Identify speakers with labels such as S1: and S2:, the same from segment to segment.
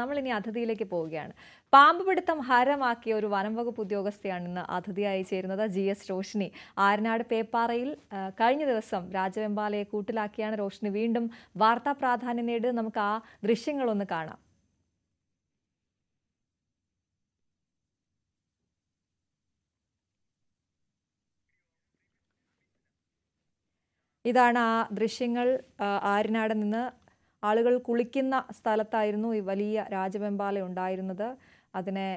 S1: നമ്മൾ ഇനി അതിഥിയിലേക്ക് പോവുകയാണ്. പാമ്പ് പിടുത്തം ഹരമാക്കിയ ഒരു വനംവകുപ്പ് ഉദ്യോഗസ്ഥയാണ് ഇന്ന് അതിഥിയായി ചേരുന്നത് ജി എസ് റോഷിനി. ആരനാട് പേപ്പാറയിൽ കഴിഞ്ഞ ദിവസം രാജവെമ്പാലയെ കൂട്ടിലാക്കിയാണ് റോഷിനി. വീണ്ടും വാർത്താ പ്രാധാന്യം നേടി നമുക്ക് ആ ദൃശ്യങ്ങളൊന്ന് കാണാം. ഇതാണ് ആ ദൃശ്യങ്ങൾ ആരിനാട് നിന്ന് ആളുകൾ കുളിക്കുന്ന സ്ഥലത്തായിരുന്നു ഈ വലിയ രാജവെമ്പാല ഉണ്ടായിരുന്നത്. അതിനെ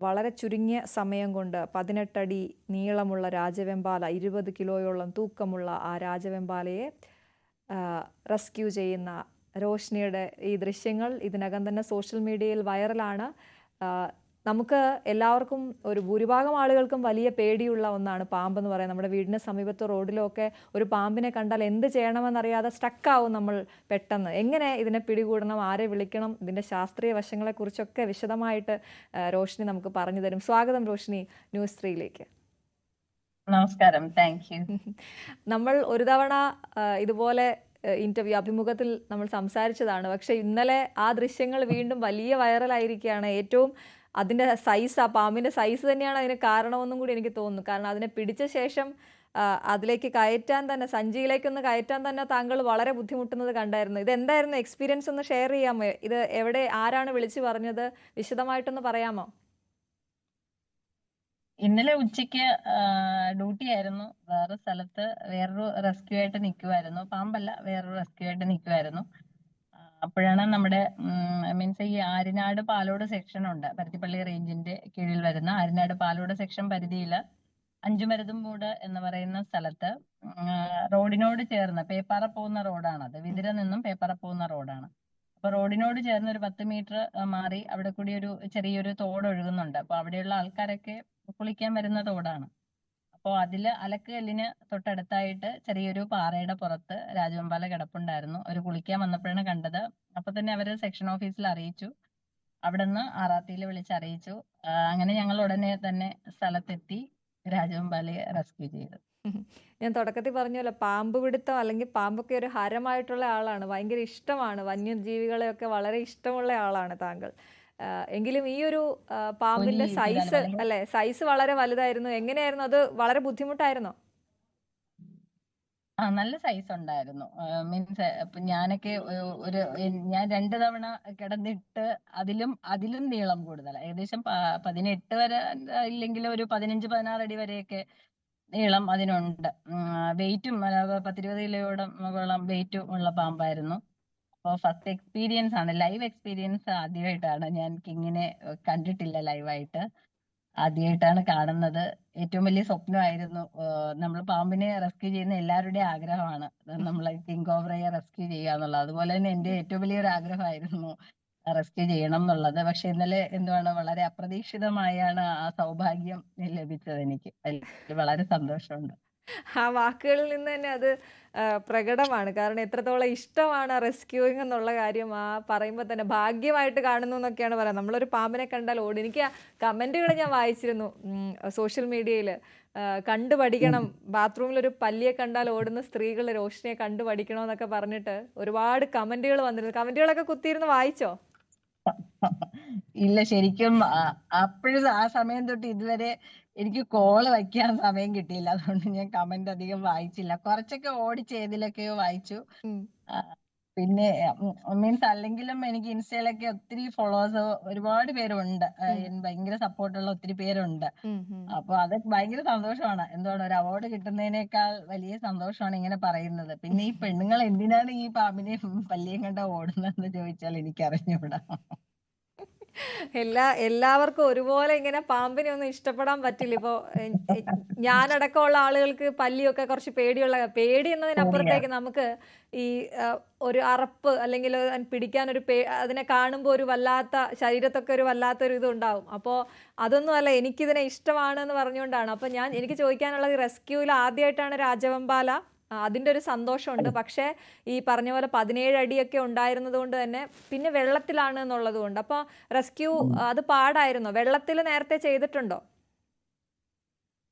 S1: വളരെ ചുരുങ്ങിയ സമയം കൊണ്ട് പതിനെട്ടടി നീളമുള്ള രാജവെമ്പാല ഇരുപത് കിലോയോളം തൂക്കമുള്ള ആ രാജവെമ്പാലയെ റെസ്ക്യൂ ചെയ്യുന്ന രോഷ്നിയുടെ ഈ ദൃശ്യങ്ങൾ ഇതിനകം തന്നെ സോഷ്യൽ മീഡിയയിൽ വൈറലാണ്. നമുക്ക് എല്ലാവർക്കും ഒരു ഭൂരിഭാഗം ആളുകൾക്കും വലിയ പേടിയുള്ള ഒന്നാണ് പാമ്പ് എന്ന് പറയുന്നത്. നമ്മുടെ വീടിന് സമീപത്ത് റോഡിലൊക്കെ ഒരു പാമ്പിനെ കണ്ടാൽ എന്ത് ചെയ്യണമെന്നറിയാതെ സ്റ്റക്കാവും നമ്മൾ പെട്ടെന്ന്. എങ്ങനെ ഇതിനെ പിടികൂടണം? ആരെ വിളിക്കണം? ഇതിന്റെ ശാസ്ത്രീയ വശങ്ങളെക്കുറിച്ചൊക്കെ വിശദമായിട്ട് റോഷിനി നമുക്ക് പറഞ്ഞു തരും. സ്വാഗതം റോഷിനി ന്യൂസ് ത്രീയിലേക്ക്.
S2: നമസ്കാരം. താങ്ക് യു
S1: നമ്മൾ ഒരു തവണ ഇതുപോലെ ഇന്റർവ്യൂ അഭിമുഖത്തിൽ നമ്മൾ സംസാരിച്ചതാണ്. പക്ഷെ ഇന്നലെ ആ ദൃശ്യങ്ങൾ വീണ്ടും വലിയ വൈറലായിരിക്കുകയാണ് ഏറ്റവും അതിന്റെ സൈസ് ആ പാമ്പിന്റെ സൈസ് തന്നെയാണ് അതിന് കാരണമെന്നും കൂടി എനിക്ക് തോന്നുന്നു. കാരണം അതിനെ പിടിച്ച ശേഷം അതിലേക്ക് കയറ്റാൻ തന്നെ സഞ്ചിയിലേക്കൊന്ന് കയറ്റാൻ തന്നെ താങ്കൾ വളരെ ബുദ്ധിമുട്ടുന്നത് കണ്ടായിരുന്നു. ഇത് എന്തായിരുന്നു എക്സ്പീരിയൻസ് ഒന്ന് ഷെയർ ചെയ്യാമോ? ഇത് എവിടെ ആരാണ് വിളിച്ചു പറഞ്ഞത്? വിശദമായിട്ടൊന്ന് പറയാമോ?
S2: ഇന്നലെ ഉച്ചയ്ക്ക് ഡ്യൂട്ടി ആയിരുന്നു. വേറെ സ്ഥലത്ത് വേറൊരു റെസ്ക്യൂ ആയിട്ട് നിൽക്കുമായിരുന്നു പാമ്പല്ല വേറൊരു റെസ്ക്യൂ ആയിട്ട് നിൽക്കുമായിരുന്നു അപ്പോഴാണ് നമ്മുടെ മീൻസ് ഈ ആര്യനാട് പാലോട് സെക്ഷൻ ഉണ്ട്. പരുത്തിപ്പള്ളി റേഞ്ചിന്റെ കീഴിൽ വരുന്ന ആര്യനാട് പാലോട് സെക്ഷൻ പരിധിയിൽ അഞ്ചുമരുതുംപൂട് എന്ന് പറയുന്ന സ്ഥലത്ത് റോഡിനോട് ചേർന്ന് പേപ്പാറ പോകുന്ന റോഡാണ് റോഡാണത് വിതിര നിന്നും പേപ്പാറ പോകുന്ന റോഡാണ്. അപ്പൊ റോഡിനോട് ചേർന്ന് ഒരു പത്ത് മീറ്റർ മാറി അവിടെ കൂടി ഒരു ചെറിയൊരു തോട് ഒഴുകുന്നുണ്ട് അപ്പൊ അവിടെയുള്ള ആൾക്കാരൊക്കെ കുളിക്കാൻ വരുന്ന തോടാണ്. അപ്പോൾ അതിൽ അലക്കുകല്ലിന് തൊട്ടടുത്തായിട്ട് ചെറിയൊരു പാറയുടെ പുറത്ത് രാജവെമ്പാല കിടപ്പുണ്ടായിരുന്നു. ഒരു കുളിക്കാൻ വന്നപ്പോഴാണ് കണ്ടത്. അപ്പൊ തന്നെ അവർ സെക്ഷൻ ഓഫീസിൽ അറിയിച്ചു. അവിടുന്ന് ആറാത്തിയിൽ വിളിച്ചറിയിച്ചു അങ്ങനെ ഞങ്ങൾ ഉടനെ തന്നെ സ്ഥലത്തെത്തി രാജവെമ്പാലയെ റെസ്ക്യൂ ചെയ്തു.
S1: ഞാൻ തുടക്കത്തിൽ പറഞ്ഞല്ലോ പാമ്പ് പിടുത്തം അല്ലെങ്കിൽ പാമ്പൊക്കെ ഒരു ഹരമായിട്ടുള്ള ആളാണ്. ഭയങ്കര ഇഷ്ടമാണ്. വന്യജീവികളെയൊക്കെ വളരെ ഇഷ്ടമുള്ള ആളാണ് താങ്കൾ. എങ്കിലും ഈ ഒരു പാമ്പിന്റെ സൈസ് അല്ലെ സൈസ് വളരെ വലുതായിരുന്നു. എങ്ങനെയായിരുന്നു? അത് വളരെ ബുദ്ധിമുട്ടായിരുന്നോ?
S2: ആ നല്ല സൈസ് ഉണ്ടായിരുന്നു. മീൻസ് ഞാനൊക്കെ ഒരു ഞാൻ രണ്ടു തവണ കിടന്നിട്ട് അതിലും അതിലും നീളം കൂടുതൽ ഏകദേശം പതിനെട്ട് വരെ ഇല്ലെങ്കിൽ ഒരു പതിനഞ്ച് പതിനാറ് അടി വരെയൊക്കെ നീളം അതിനുണ്ട്. വെയിറ്റും പത്തിരുപത് കിലോയോളം വെയിറ്റും ഉള്ള പാമ്പായിരുന്നു. അപ്പോൾ ഫസ്റ്റ് എക്സ്പീരിയൻസ് ആണ്. ലൈവ് എക്സ്പീരിയൻസ് ആദ്യമായിട്ടാണ് ഞാൻ കിങ്ങിനെ കണ്ടിട്ടില്ല ലൈവായിട്ട് ആദ്യമായിട്ടാണ് കാണുന്നത്. ഏറ്റവും വലിയ സ്വപ്നമായിരുന്നു നമ്മൾ പാമ്പിനെ റെസ്ക്യൂ ചെയ്യുന്ന എല്ലാവരുടെയും ആഗ്രഹമാണ്. നമ്മൾ കിങ് കോബ്രയെ റെസ്ക്യൂ ചെയ്യുക എന്നുള്ളത്. അതുപോലെ തന്നെ എന്റെ ഏറ്റവും വലിയൊരു ആഗ്രഹമായിരുന്നു റെസ്ക്യൂ ചെയ്യണം എന്നുള്ളത്. പക്ഷെ ഇന്നലെ എന്തുവാണ് വളരെ അപ്രതീക്ഷിതമായാണ് ആ സൗഭാഗ്യം ലഭിച്ചത് എനിക്ക്. വളരെ സന്തോഷമുണ്ട്.
S1: ആ വാക്കുകളിൽ നിന്ന് തന്നെ അത് പ്രകടമാണ്. കാരണം എത്രത്തോളം ഇഷ്ടമാണ് റെസ്ക്യൂയിങ് എന്നുള്ള കാര്യം ആ പറയുമ്പോൾ തന്നെ ഭാഗ്യമായിട്ട് കാണുന്നു എന്നൊക്കെയാണ് പറയുന്നത്. നമ്മളൊരു പാമ്പിനെ കണ്ടാൽ ഓടി. എനിക്ക് കമന്റുകൾ ഞാൻ വായിച്ചിരുന്നു. സോഷ്യൽ മീഡിയയിൽ കണ്ടു പഠിക്കണം. ബാത്റൂമിൽ ഒരു പല്ലിയെ കണ്ടാൽ ഓടുന്ന സ്ത്രീകൾ രോഷിനെ കണ്ടു പഠിക്കണം എന്നൊക്കെ പറഞ്ഞിട്ട് ഒരുപാട് കമന്റുകൾ വന്നിരുന്നു. കമന്റുകളൊക്കെ കുത്തിയിരുന്ന് വായിച്ചോ?
S2: ഇല്ല ശരിക്കും അപ്പോഴും ആ സമയം തൊട്ട് ഇതുവരെ എനിക്ക് കോൾ വയ്ക്കാൻ സമയം കിട്ടിയില്ല. അതുകൊണ്ട് ഞാൻ കമന്റ് അധികം വായിച്ചില്ല. കുറച്ചൊക്കെ ഓടിച്ച് ഏതിലൊക്കെയോ വായിച്ചു. പിന്നെ മീൻസ് അല്ലെങ്കിലും എനിക്ക് ഇൻസ്റ്റയിലൊക്കെ ഒത്തിരി ഫോളോവേഴ്സ് ഒരുപാട് പേരുണ്ട്. ഭയങ്കര സപ്പോർട്ടുള്ള ഒത്തിരി പേരുണ്ട്. അപ്പൊ അത് ഭയങ്കര സന്തോഷമാണ്. എന്താണ് ഒരു അവാർഡ് കിട്ടുന്നതിനേക്കാൾ വലിയ സന്തോഷമാണ് ഇങ്ങനെ പറയുന്നത്. പിന്നെ ഈ പെണ്ണുങ്ങൾ എന്തിനാണ് ഈ പാമ്പിനെയും പല്ലിയും കണ്ട ഓടുന്നതെന്ന് ചോദിച്ചാൽ എനിക്ക് അറിഞ്ഞൂടാ
S1: എല്ലാ എല്ലാവർക്കും ഒരുപോലെ ഇങ്ങനെ പാമ്പിനെ ഒന്നും ഇഷ്ടപ്പെടാൻ പറ്റില്ല. ഇപ്പോ ഞാനടക്കമുള്ള ആളുകൾക്ക് പല്ലിയൊക്കെ കുറച്ച് പേടിയുള്ള പേടി എന്നതിനപ്പുറത്തേക്ക് നമുക്ക് ഈ ഒരു അറപ്പ് അല്ലെങ്കിൽ പിടിക്കാൻ ഒരു പേ അതിനെ കാണുമ്പോൾ ഒരു വല്ലാത്ത ശരീരത്തൊക്കെ ഒരു വല്ലാത്ത ഒരു ഉണ്ടാവും അപ്പോൾ അതൊന്നും അല്ല എനിക്കിതിനെ ഇഷ്ടമാണ് എന്ന് പറഞ്ഞുകൊണ്ടാണ്. അപ്പോൾ ഞാൻ എനിക്ക് ചോദിക്കാനുള്ളത് റെസ്ക്യൂവിൽ ആദ്യമായിട്ടാണ് രാജവെമ്പാല ആ, അതിന്റെ ഒരു സന്തോഷമുണ്ട്. പക്ഷേ ഈ പറഞ്ഞ പോലെ പതിനേഴ് അടിയൊക്കെ ഉണ്ടായിരുന്നത് കൊണ്ട് തന്നെ പിന്നെ വെള്ളത്തിലാണ് എന്നുള്ളത് കൊണ്ട്. അപ്പോൾ റെസ്ക്യൂ അത് പാടായിരുന്നോ? വെള്ളത്തിൽ നേരത്തെ ചെയ്തിട്ടുണ്ടോ?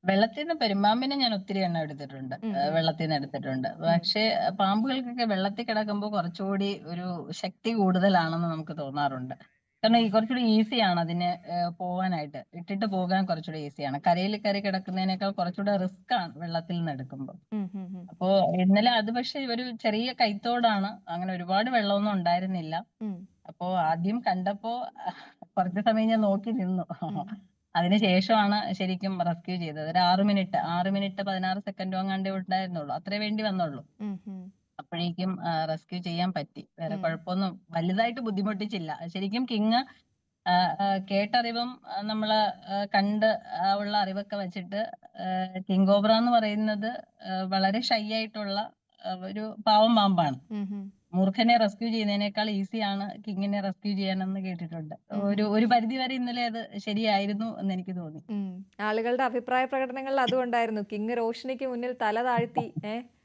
S2: വെള്ളത്തിൽ നിന്ന് പെരുമ്പാമ്പിനെ ഞാൻ ഒത്തിരി എണ്ണം എടുത്തിട്ടുണ്ട്. വെള്ളത്തിൽ നിന്ന് എടുത്തിട്ടുണ്ട്. പക്ഷേ പാമ്പുകൾക്കൊക്കെ വെള്ളത്തിൽ കിടക്കുമ്പോൾ കുറച്ചുകൂടി ഒരു ശക്തി കൂടുതലാണെന്ന് നമുക്ക് തോന്നാറുണ്ട്. കാരണം ഈ കുറച്ചുകൂടി ഈസിയാണ് അതിന് പോകാനായിട്ട് ഇട്ടിട്ട് പോകാൻ കുറച്ചുകൂടി ഈസിയാണ് കരയിൽ കയറി കിടക്കുന്നതിനേക്കാൾ കുറച്ചുകൂടെ റിസ്ക് ആണ് വെള്ളത്തിൽ നിന്ന് എടുക്കുമ്പോൾ. അപ്പോ ഇന്നലെ അത് പക്ഷെ ഒരു ചെറിയ കൈത്തോടാണ്. അങ്ങനെ ഒരുപാട് വെള്ളമൊന്നും ഉണ്ടായിരുന്നില്ല. അപ്പോ ആദ്യം കണ്ടപ്പോ കുറച്ച് സമയം ഞാൻ നോക്കി നിന്നു. അതിനുശേഷമാണ് ശരിക്കും റെസ്ക്യൂ ചെയ്തത്. ഒരു ആറ് മിനിറ്റ് ആറ് മിനിറ്റ് പതിനാറ് സെക്കൻഡോ അങ്ങാണ്ടേ ഉണ്ടായിരുന്നുള്ളൂ. അത്രേ വേണ്ടി വന്നുള്ളൂ. അപ്പോഴേക്കും റെസ്ക്യൂ ചെയ്യാൻ പറ്റി. വേറെ. കുഴപ്പമൊന്നും വലുതായിട്ട് ബുദ്ധിമുട്ടിച്ചില്ല. ശരിക്കും കിങ് കേട്ടറിവും നമ്മൾ കണ്ട് ഉള്ള അറിവൊക്കെ വെച്ചിട്ട് കിങ് കോബ്ര എന്ന് പറയുന്നത് വളരെ ഷൈ ആയിട്ടുള്ള ഒരു പാവം പാമ്പാണ്. മൂർഖനെ റെസ്ക്യൂ ചെയ്യുന്നതിനേക്കാൾ ഈസിയാണ് കിങ്ങിനെ റെസ്ക്യൂ ചെയ്യാനെന്ന് കേട്ടിട്ടുണ്ട്. ഒരു ഒരു പരിധി വരെ ഇന്നലെ അത് ശരിയായിരുന്നു എന്ന് എനിക്ക് തോന്നി.
S1: ആളുകളുടെ അഭിപ്രായ പ്രകടനങ്ങളിൽ അതും ഉണ്ടായിരുന്നു. കിങ് റോഷിനിക്ക് മുന്നിൽ തല താഴ്ത്തി ഏ? ആ,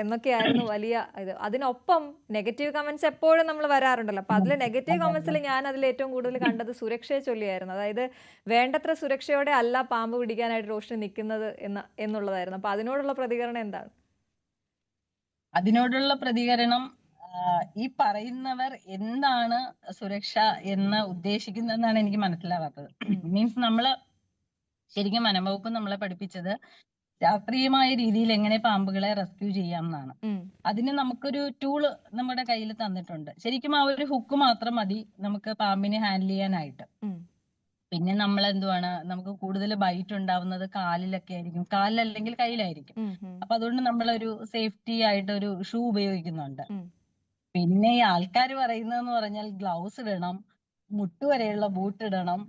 S1: എന്നൊക്കെയായിരുന്നു വലിയ ഇത്. അതിനൊപ്പം നെഗറ്റീവ് കമന്റ്സ് എപ്പോഴും നമ്മൾ വരാറുണ്ടല്ലോ. അപ്പൊ അതിൽ നെഗറ്റീവ് കമന്റ്സിൽ ഞാൻ അതിൽ ഏറ്റവും കൂടുതൽ കണ്ടത് സുരക്ഷയെ ചൊല്ലിയായിരുന്നു. അതായത് വേണ്ടത്ര സുരക്ഷയോടെ അല്ല പാമ്പ് പിടിക്കാനായിട്ട് റോഷിനി നിൽക്കുന്നത് എന്ന എന്നുള്ളതായിരുന്നു. അപ്പൊ അതിനോടുള്ള പ്രതികരണം എന്താണ്?
S2: അതിനോടുള്ള പ്രതികരണം ഈ പറയുന്നവർ എന്താണ് സുരക്ഷ എന്ന് ഉദ്ദേശിക്കുന്നതെന്നാണ് എനിക്ക് മനസ്സിലാവാത്തത്. മീൻസ് നമ്മൾ ശരിക്കും വനംവകുപ്പ് നമ്മളെ പഠിപ്പിച്ചത് ശാസ്ത്രീയമായ രീതിയിൽ എങ്ങനെ പാമ്പുകളെ റെസ്ക്യൂ ചെയ്യാം എന്നാണ് അതിന് നമുക്കൊരു ടൂൾ നമ്മുടെ കയ്യിൽ തന്നിട്ടുണ്ട്. ശരിക്കും ആ ഒരു ഹുക്ക് മാത്രം മതി നമുക്ക് പാമ്പിനെ ഹാൻഡിൽ ചെയ്യാനായിട്ട്. പിന്നെ നമ്മൾ എന്തുവാണ് നമുക്ക് കൂടുതൽ ബൈറ്റ് ഉണ്ടാവുന്നത് കാലിലൊക്കെ ആയിരിക്കും. കാലിലല്ലെങ്കിൽ കയ്യിലായിരിക്കും. അപ്പൊ അതുകൊണ്ട് നമ്മളൊരു സേഫ്റ്റി ആയിട്ട് ഒരു ഷൂ ഉപയോഗിക്കുന്നുണ്ട് പിന്നെ ഈ ആൾക്കാർ പറയുന്നതെന്ന് പറഞ്ഞാൽ ഗ്ലൗസ് ഇടണം മുട്ടുവരെയുള്ള ബൂട്ട് ഇടണം.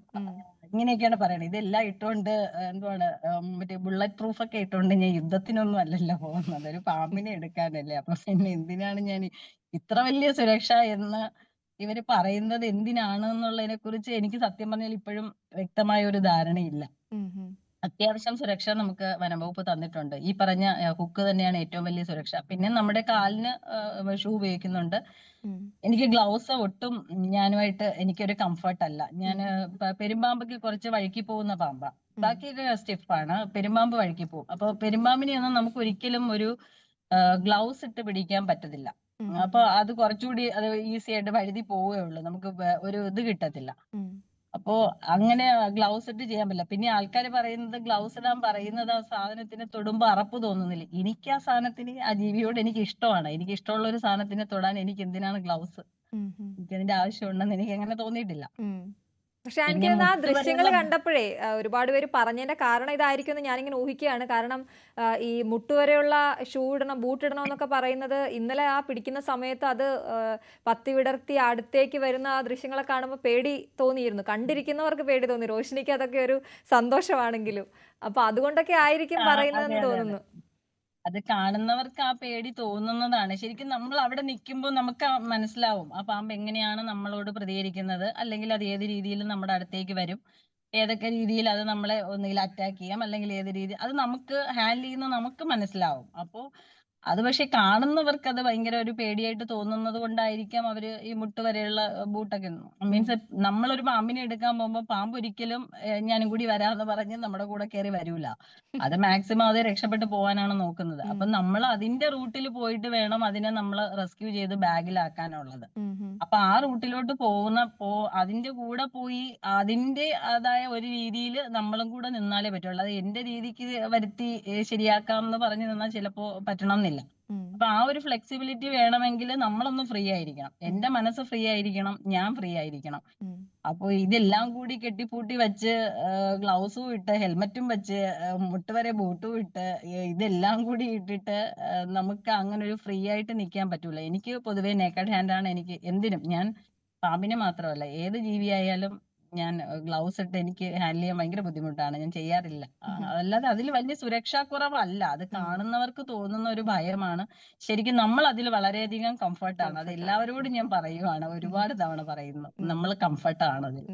S2: ഇങ്ങനെയൊക്കെയാണ് പറയുന്നത് ഇതെല്ലാം ഇട്ടുകൊണ്ട് എന്തുവാണ് മറ്റേ ബുള്ളറ്റ് പ്രൂഫ് ഒക്കെ ഇട്ടുകൊണ്ട് ഞാൻ യുദ്ധത്തിനൊന്നും അല്ലല്ലോ പോകുന്നത്. ഒരു പാമ്പിനെ എടുക്കാനല്ലേ. അപ്പൊ പിന്നെ എന്തിനാണ് ഞാൻ ഇത്ര വലിയ സുരക്ഷ എന്ന് ഇവർ പറയുന്നത് എന്തിനാണ് എന്നുള്ളതിനെ കുറിച്ച് എനിക്ക് സത്യം പറഞ്ഞാൽ ഇപ്പോഴും വ്യക്തമായ ഒരു ധാരണയില്ല. അത്യാവശ്യം സുരക്ഷ നമുക്ക് വനംവകുപ്പ് തന്നിട്ടുണ്ട്. ഈ പറഞ്ഞ ഹുക്ക് തന്നെയാണ് ഏറ്റവും വലിയ സുരക്ഷ. പിന്നെ നമ്മുടെ കാലിന് ഷൂ ഉപയോഗിക്കുന്നുണ്ട്. എനിക്ക് ഗ്ലൗസ് ഒട്ടും ഞാനുമായിട്ട് എനിക്കൊരു കംഫർട്ട് അല്ല ഞാൻ പെരുമ്പാമ്പൊക്കെ കുറച്ച് വഴുക്കി പോകുന്ന പാമ്പാ. ബാക്കിയൊക്കെ സ്റ്റിഫാണ്. പെരുമ്പാമ്പ് വഴുക്കി പോകും. അപ്പൊ പെരുമ്പാമ്പിനെ ഒന്നും നമുക്ക് ഒരിക്കലും ഒരു ഗ്ലൗസ് ഇട്ട് പിടിക്കാൻ പറ്റത്തില്ല. അപ്പൊ അത് കുറച്ചുകൂടി അത് ഈസി ആയിട്ട് വഴുതി പോവുകയുള്ളൂ. നമുക്ക് ഒരു ഇത് കിട്ടത്തില്ല. അപ്പോ അങ്ങനെ ഗ്ലൗസ് ഇട്ട് ചെയ്യാൻ പറ്റില്ല. പിന്നെ ആൾക്കാർ പറയുന്നത് ഗ്ലൗസ് ഇടാൻ പറയുന്നത് ആ സാധനത്തിന് തൊടുമ്പോ അറപ്പ് തോന്നുന്നില്ല. എനിക്ക് ആ സാധനത്തിന് ആ ജീവിയോട് എനിക്ക് ഇഷ്ടമാണ്. എനിക്ക് ഇഷ്ടമുള്ള ഒരു സാധനത്തിനെ തൊടാൻ എനിക്ക് എന്തിനാണ് ഗ്ലൗസ്. എനിക്ക് അതിന്റെ ആവശ്യമുണ്ടെന്ന് എനിക്ക് അങ്ങനെ തോന്നിയിട്ടില്ല.
S1: പക്ഷെ എനിക്ക് ആ ദൃശ്യങ്ങൾ കണ്ടപ്പോഴേ ഒരുപാട് പേര് പറഞ്ഞതിന്റെ കാരണം ഇതായിരിക്കും എന്ന് ഞാനിങ്ങനെ ഊഹിക്കുകയാണ്. കാരണം ഈ മുട്ടുവരെയുള്ള ഷൂ ഇടണം ബൂട്ട് ഇടണം എന്നൊക്കെ പറയുന്നത് ഇന്നലെ ആ പിടിക്കുന്ന സമയത്ത് അത് പത്തി വിടർത്തി അടുത്തേക്ക് വരുന്ന ആ ദൃശ്യങ്ങളെ കാണുമ്പോൾ പേടി തോന്നിയിരുന്നു. കണ്ടിരിക്കുന്നവർക്ക് പേടി തോന്നി. റോഷിനിക്ക് അതൊക്കെ ഒരു സന്തോഷമാണെങ്കിലും. അപ്പൊ അതുകൊണ്ടൊക്കെ ആയിരിക്കും പറയുന്നതെന്ന് തോന്നുന്നു.
S2: അത് കാണുന്നവർക്ക് ആ പേടി തോന്നുന്നതാണ്. ശരിക്കും നമ്മൾ അവിടെ നിൽക്കുമ്പോൾ നമുക്ക് മനസ്സിലാവും. ആ പാമ്പ് എങ്ങനെയാണ് നമ്മളോട് പ്രതികരിക്കുന്നത്? അല്ലെങ്കിൽ അത് ഏത് രീതിയിൽ നമ്മുടെ അടുത്തേക്ക് വരും? ഏതൊക്കെ രീതിയിൽ അത് നമ്മളെ ഒന്നുകിൽ അറ്റാക്ക് ചെയ്യാം? അല്ലെങ്കിൽ ഏത് രീതി അത് നമുക്ക് ഹാൻഡിൽ ചെയ്യുന്ന നമുക്ക് മനസ്സിലാവും. അപ്പോ അത് പക്ഷെ കാണുന്നവർക്ക് അത് ഭയങ്കര ഒരു പേടിയായിട്ട് തോന്നുന്നത് കൊണ്ടായിരിക്കാം അവർ ഈ മുട്ട് വരെയുള്ള ബൂട്ടൊക്കെ മീൻസ് നമ്മളൊരു പാമ്പിനെ എടുക്കാൻ പോകുമ്പോൾ പാമ്പ് ഒരിക്കലും ഞാനും കൂടി വരാന്ന് പറഞ്ഞ് നമ്മുടെ കൂടെ കയറി വരൂല. അത് മാക്സിമം അത് രക്ഷപ്പെട്ട് പോകാനാണ് നോക്കുന്നത്. അപ്പൊ നമ്മൾ അതിന്റെ റൂട്ടിൽ പോയിട്ട് വേണം അതിനെ നമ്മൾ റെസ്ക്യൂ ചെയ്ത് ബാഗിലാക്കാനുള്ളത്. അപ്പൊ ആ റൂട്ടിലോട്ട് പോകുന്ന പോ അതിന്റെ കൂടെ പോയി അതിന്റെ അതായ ഒരു രീതിയിൽ നമ്മളും കൂടെ നിന്നാലേ പറ്റുള്ളൂ. അത് എന്റെ രീതിക്ക് വരുത്തി ശരിയാക്കാം എന്ന് പറഞ്ഞു നിന്നാൽ ചിലപ്പോ പറ്റണം എന്നില്ല. അപ്പൊ ആ ഒരു ഫ്ലെക്സിബിലിറ്റി വേണമെങ്കിൽ നമ്മളൊന്ന് ഫ്രീ ആയിരിക്കണം. എന്റെ മനസ്സ് ഫ്രീ ആയിരിക്കണം ഞാൻ ഫ്രീ ആയിരിക്കണം. അപ്പോ ഇതെല്ലാം കൂടി കെട്ടിപ്പൂട്ടി വെച്ച് ഗ്ലൗസും ഇട്ട് ഹെൽമറ്റും വെച്ച് ആ, മുട്ട് വരെ ബൂട്ടും ഇട്ട് ഇതെല്ലാം കൂടി ഇട്ടിട്ട് നമുക്ക് അങ്ങനെ ഒരു ഫ്രീ ആയിട്ട് നിൽക്കാൻ പറ്റൂല. എനിക്ക് പൊതുവേ നേക്കഡ് ഹാൻഡ് ആണ് എനിക്ക് എന്തിനും. ഞാൻ പാമ്പിനെ മാത്രമല്ല. ഏത് ജീവിയായാലും ഞാൻ ഗ്ലൗസ് ഇട്ട് എനിക്ക് ഹാൻഡിൽ ചെയ്യാൻ ഭയങ്കര ബുദ്ധിമുട്ടാണ്. ഞാൻ ചെയ്യാറില്ല. അല്ലാതെ അതിൽ വലിയ സുരക്ഷാ കുറവല്ല. അത് കാണുന്നവർക്ക് തോന്നുന്ന ഒരു ഭയമാണ്. ശരിക്കും നമ്മൾ അതിൽ വളരെയധികം കംഫർട്ടാണ് അത് എല്ലാവരോടും ഞാൻ പറയുവാണ്. ഒരുപാട് തവണ പറയുന്നു. നമ്മൾ കംഫർട്ടാണ് അതിൽ.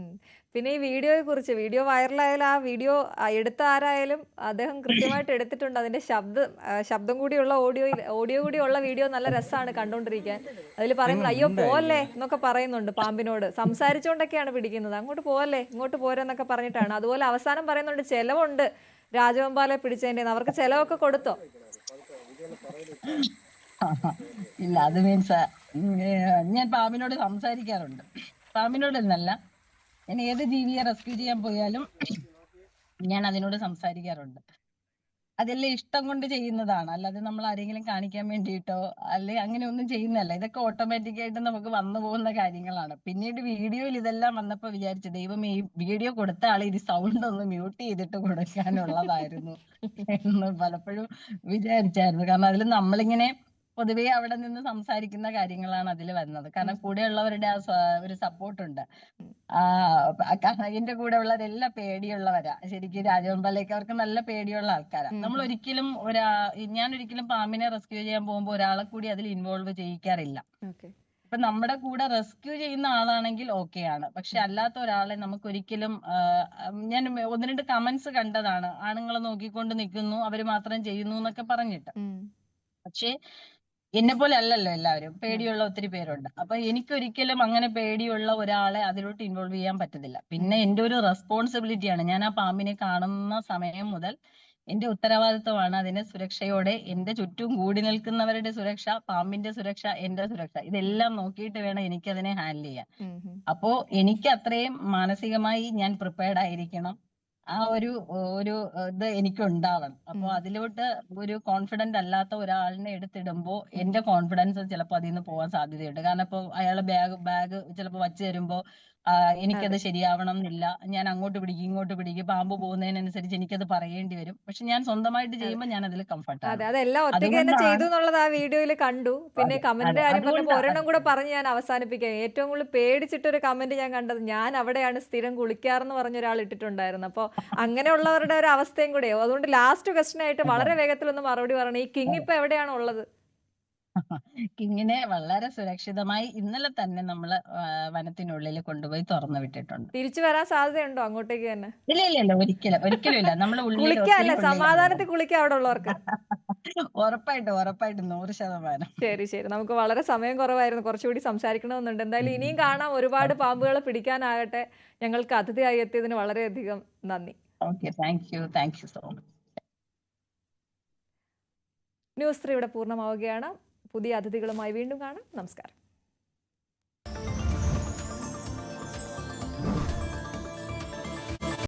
S1: പിന്നെ ഈ വീഡിയോയെ കുറിച്ച് വീഡിയോ വൈറലായാലും ആ വീഡിയോ എടുത്ത ആരായാലും അദ്ദേഹം കൃത്യമായിട്ട് എടുത്തിട്ടുണ്ട്. അതിന്റെ ശബ്ദം ശബ്ദം കൂടിയുള്ള ഓഡിയോ ഓഡിയോ കൂടിയുള്ള വീഡിയോ നല്ല രസമാണ് കണ്ടോണ്ടിരിക്കാൻ. അതിൽ പറയുന്നത് അയ്യോ പോവല്ലേ? എന്നൊക്കെ പറയുന്നുണ്ട് പാമ്പിനോട്. സംസാരിച്ചുകൊണ്ടൊക്കെയാണ് പിടിക്കുന്നത്. അങ്ങോട്ട് പോവല്ലേ? ഇങ്ങോട്ട് പോരെന്നൊക്കെ പറഞ്ഞിട്ടാണ്. അതുപോലെ അവസാനം പറയുന്നുണ്ട് ചെലവുണ്ട്. രാജവെമ്പാലെ പിടിച്ചതിന്റെ അവർക്ക് ചെലവൊക്കെ കൊടുത്തോ?
S2: ഇല്ല അത് മീൻസ് ഞാൻ പാമ്പിനോട് സംസാരിക്കാറുണ്ട്. പാമ്പിനോട് എന്നല്ല ഞാൻ ഏത് ജീവിയെ റെസ്ക്യൂ ചെയ്യാൻ പോയാലും ഞാൻ അതിനോട് സംസാരിക്കാറുണ്ട്. അതെല്ലാം ഇഷ്ടം കൊണ്ട് ചെയ്യുന്നതാണ്. അല്ലാതെ നമ്മൾ ആരെങ്കിലും കാണിക്കാൻ വേണ്ടിയിട്ടോ അല്ലെ അങ്ങനെ ഒന്നും ചെയ്യുന്നതല്ല. ഇതൊക്കെ ഓട്ടോമാറ്റിക് ആയിട്ട് നമുക്ക് വന്നു പോകുന്ന കാര്യങ്ങളാണ്. പിന്നീട് വീഡിയോയിൽ ഇതെല്ലാം വന്നപ്പോ വിചാരിച്ചു ദൈവം ഈ വീഡിയോ കൊടുത്ത ആൾ ഇത് സൗണ്ട് ഒന്ന് മ്യൂട്ട് ചെയ്തിട്ട് കൊടുക്കാനുള്ളതായിരുന്നു എന്ന് പലപ്പോഴും വിചാരിച്ചായിരുന്നു. കാരണം അതിൽ നമ്മളിങ്ങനെ പൊതുവേ അവിടെ നിന്ന് സംസാരിക്കുന്ന കാര്യങ്ങളാണ് അതിൽ വരുന്നത്. കാരണം കൂടെയുള്ളവരുടെ ആ ഒരു സപ്പോർട്ട് ഉണ്ട് ആ എന്റെ കൂടെ ഉള്ളവരെല്ലാം പേടിയുള്ളവരാ. ശരിക്കും രാജവെമ്പാലേക്ക് അവർക്ക് നല്ല പേടിയുള്ള ആൾക്കാരാ. നമ്മൾ ഒരിക്കലും ഒരാ ഞാൻ ഒരിക്കലും പാമ്പിനെ റെസ്ക്യൂ ചെയ്യാൻ പോകുമ്പോൾ ഒരാളെ കൂടി അതിൽ ഇൻവോൾവ് ചെയ്യിക്കാറില്ല. ഇപ്പൊ നമ്മുടെ കൂടെ റെസ്ക്യൂ ചെയ്യുന്ന ആളാണെങ്കിൽ ഓക്കെ ആണ്. പക്ഷെ അല്ലാത്ത ഒരാളെ നമുക്ക് ഒരിക്കലും ഞാൻ ഒന്ന് രണ്ട് കമന്റ്സ് കണ്ടതാണ്. ആണുങ്ങളെ നോക്കിക്കൊണ്ട് നിൽക്കുന്നു അവർ മാത്രം ചെയ്യുന്നു എന്നൊക്കെ പറഞ്ഞിട്ട്. പക്ഷേ എന്നെ പോലെ അല്ലല്ലോ എല്ലാവരും. പേടിയുള്ള ഒത്തിരി പേരുണ്ട്. അപ്പൊ എനിക്കൊരിക്കലും അങ്ങനെ പേടിയുള്ള ഒരാളെ അതിലോട്ട് ഇൻവോൾവ് ചെയ്യാൻ പറ്റത്തില്ല. പിന്നെ എന്റെ ഒരു റെസ്പോൺസിബിലിറ്റി ആണ്. ഞാൻ ആ പാമ്പിനെ കാണുന്ന സമയം മുതൽ എന്റെ ഉത്തരവാദിത്വമാണ് അതിനെ സുരക്ഷയോടെ എന്റെ ചുറ്റും കൂടി നിൽക്കുന്നവരുടെ സുരക്ഷ പാമ്പിന്റെ സുരക്ഷ എന്റെ സുരക്ഷ. ഇതെല്ലാം നോക്കിയിട്ട് വേണം എനിക്ക് അതിനെ ഹാൻഡിൽ ചെയ്യാൻ അപ്പോ എനിക്ക് അത്രയും മാനസികമായി ഞാൻ പ്രിപ്പയർഡ് ആയിരിക്കണം. ആ ഒരു ഒരു ഇത് എനിക്ക് ഉണ്ടാവണം അപ്പൊ. അതിലോട്ട് ഒരു കോൺഫിഡന്റ് അല്ലാത്ത ഒരാളിനെ എടുത്തിടുമ്പോ എന്റെ കോൺഫിഡൻസ് ചിലപ്പോ അതിൽ നിന്ന് പോകാൻ സാധ്യതയുണ്ട് കാരണം ഇപ്പൊ അയാൾ ബാഗ് ബാഗ് ചിലപ്പോ വച്ച് തരുമ്പോ എനിക്കത് ശരിയാവണം എന്നില്ല ഞാൻ അങ്ങോട്ട് പിടിക്കും ഇങ്ങോട്ട് പിടിക്കും. പാമ്പ് പോകുന്നതിനനുസരിച്ച് എനിക്കത് പറയേണ്ടി വരും. പക്ഷെ ഞാൻ സ്വന്തമായിട്ട് ചെയ്യുമ്പോൾ ഞാൻ അതിൽ കംഫർട്ട്
S1: അതെ അതെല്ലാം ഒറ്റയ്ക്ക് തന്നെ ചെയ്തു എന്നുള്ളത് ആ വീഡിയോയിൽ കണ്ടു. പിന്നെ
S2: കമന്റ്
S1: കാര്യം പറഞ്ഞപ്പോ ഒരെണ്ണം കൂടെ പറഞ്ഞ് ഞാൻ അവസാനിപ്പിക്കാം. ഏറ്റവും കൂടുതൽ പേടിച്ചിട്ടൊരു കമന്റ് ഞാൻ കണ്ടത് ഞാൻ അവിടെയാണ് സ്ഥിരം കുളിക്കാറെന്ന് പറഞ്ഞ ഒരാൾ ഇട്ടിട്ടുണ്ടായിരുന്നു. അപ്പോൾ അങ്ങനെയുള്ളവരുടെ ഒരു അവസ്ഥയും കൂടെയോ? അതുകൊണ്ട് ലാസ്റ്റ് ക്വസ്റ്റൻ ആയിട്ട് വളരെ വേഗത്തിൽ ഒന്ന് മറുപടി പറയണം. ഈ കിങ് ഇപ്പൊ എവിടെയാണ് ഉള്ളത്?
S2: കിങ്ങിനെ വളരെ സുരക്ഷിതമായി ഇന്നലെ തന്നെ നമ്മൾ വനത്തിനുള്ളിൽ കൊണ്ടുപോയി തുറന്നു വിട്ടിട്ടുണ്ട്.
S1: തിരിച്ചു വരാൻ സാധ്യതയുണ്ടോ അങ്ങോട്ടേക്ക് തന്നെ?
S2: ഇല്ല ഇല്ല ഇല്ല ഒരിക്കലും ഒരിക്കലും ഇല്ല. നമ്മൾ
S1: കുളിക്കാല്ല സമാധാനത്തിൽ കുളിക്കാം അവിടെ ഉള്ളവർക്ക്.
S2: ഉറപ്പായിട്ടും ഉറപ്പായിട്ടും നൂറ് ശതമാനം.
S1: ശരി ശരി. നമുക്ക് വളരെ സമയം കുറവായിരുന്നു. കുറച്ചുകൂടി സംസാരിക്കണമെന്നുണ്ട്. എന്തായാലും ഇനിയും കാണാം. ഒരുപാട് പാമ്പുകളെ പിടിക്കാനാകട്ടെ. ഞങ്ങൾക്ക് അതിഥിയായി എത്തിയതിന് വളരെയധികം നന്ദി.
S2: Okay thank you thank you so much
S1: news three ഇവിടെ പൂർണമാവുകയാണ്. പുതിയ അതിഥികളുമായി വീണ്ടും കാണാം. നമസ്കാരം.